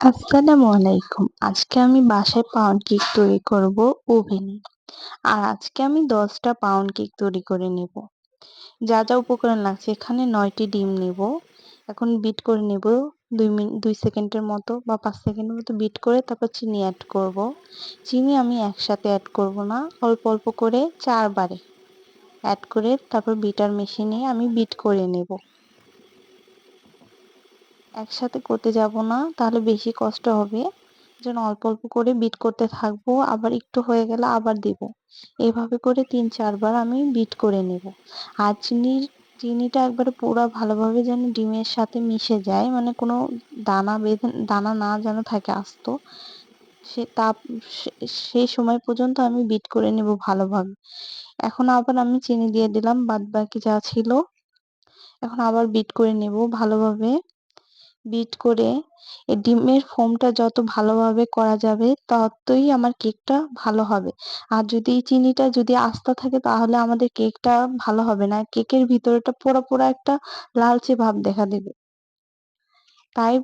আসসালামু আলাইকুম। আজকে আমি বাসায় পাউন্ড কেক তৈরি করব ওভেনে আর আজকে আমি দশটা পাউন্ড কেক তৈরি করে নেব। যা যা উপকরণ লাগছে এখানে নয়টি ডিম নেব। এখন বিট করে নেব দুই মিনিট দুই সেকেন্ডের মতো বা পাঁচ সেকেন্ডের মতো বিট করে তারপর চিনি অ্যাড করব। চিনি আমি একসাথে অ্যাড করব না, অল্প অল্প করে চারবারে। অ্যাড করে তারপর বিটার মেশিনে আমি বিট করে নেব। একসাথে করতে যাব না, তাহলে বেশি কষ্ট হবে। যেন অল্প অল্প করে বিট করতে থাকব, আবার একটু হয়ে গেলে আবার দেব। এভাবে করে তিন চারবার আমি বিট করে নেব। আর চিনির, চিনিটা একবারে পুরো ভালোভাবে যেন ডিমের সাথে মিশে যায় মানে কোনো দানা বেঁধে, দানা না যেন থাকে আস্ত, সে তাপ সেই সময় পর্যন্ত আমি বিট করে নেব ভালোভাবে। এখন আবার আমি চিনি দিয়ে দিলাম বাদ বাকি যা ছিল, এখন আবার বিট করে নেব ভালোভাবে। বিট করে এই ডিমের ফোমটা যত ভালোভাবে করা যাবে, ততই আমার কেকটা ভালো হবে। আর যদি চিনিটা যদি আস্তা থাকে, তাহলে আমাদের কেকটা ভালো হবে না। কেকের ভিতরেটা পোড়া পোড়া একটা লালচে ভাব দেখা দেবে। তাই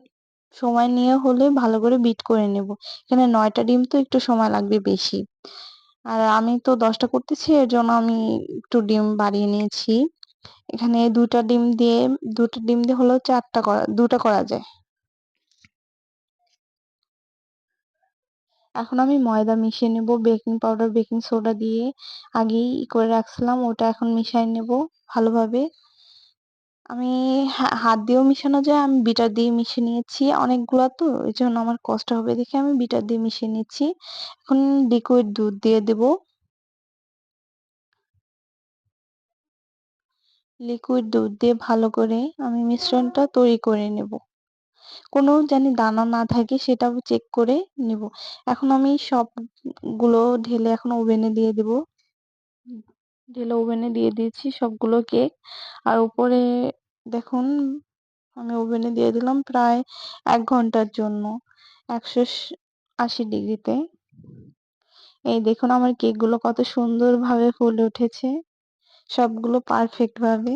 সময় নিয়ে হলে ভালো করে বিট করে নেব। এখানে নয়টা ডিম তো একটু সময় লাগবে বেশি। আর আমি তো দশটা করতেছি, এর জন্য আমি একটু ডিম বাড়িয়ে নিয়েছি। এখানে দুটা ডিম দিয়ে দুটো ডিম দিয়ে হলেও চারটা করা দুটা করা যায়। এখন আমি ময়দা মিশিয়ে নেব, বেকিং পাউডার, বেকিং সোডা দিয়ে। আগেই করে রাখছিলাম, ওটা এখন মিশিয়ে নেব ভালোভাবে। আমি হাত দিয়েও মিশানো যায়, আমি বিটার দিয়ে মিশিয়ে নিয়েছি অনেকগুলা তো এই জন্য আমার কষ্ট হবে দেখে আমি বিটার দিয়ে মিশিয়ে নিচ্ছি এখন লিকুইড দুধ দিয়ে দেব। লিকুইড দুধ দিয়ে ভালো করে আমি মিশ্রণটা তৈরি করে নেব। কোনো জানি দানা না থাকে সেটাও চেক করে নেব। এখন আমি সবগুলো ঢেলে এখন ওভেনে দিয়ে দেব। ঢেলে ওভেনে দিয়ে দিয়েছি সবগুলো কেক আর উপরে দেখুন, আমি ওভেনে দিয়ে দিলাম প্রায় এক ঘণ্টার জন্য। একশো আশি ডিগ্রিতে এই দেখুন আমার কেকগুলো কত সুন্দরভাবে ফুলে উঠেছে। সবগুলো পারফেক্ট ভাবে।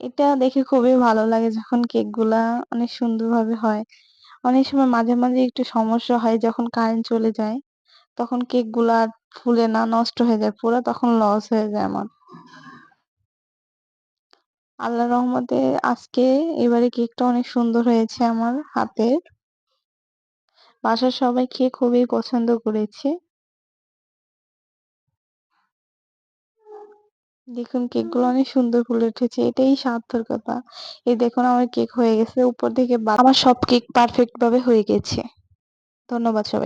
এটা দেখে খুবই ভালো লাগে যখন কেকগুলা অনেক সুন্দরভাবে হয়। অনেক সময় মাঝে মাঝে একটু সমস্যা হয় যখন কারেন্ট চলে যায়, তখন কেকগুলা ফুলে না, নষ্ট হয়ে যায়, পুরো তখন লস হয়ে যায় আমার। আল্লাহ রহমতে আজকে এবারে কেকটা অনেক সুন্দর হয়েছে আমার হাতের। বাসার সবাই খেয়ে খুবই পছন্দ করেছে। দেখুন কেকগুলো অনেক সুন্দর ফুলে উঠেছে এটাই সার্থকতা এই দেখুন আমার কেক হয়ে গেছে উপর থেকে আমার সব কেক পারফেক্ট ভাবে হয়ে গেছে। ধন্যবাদ সবাই।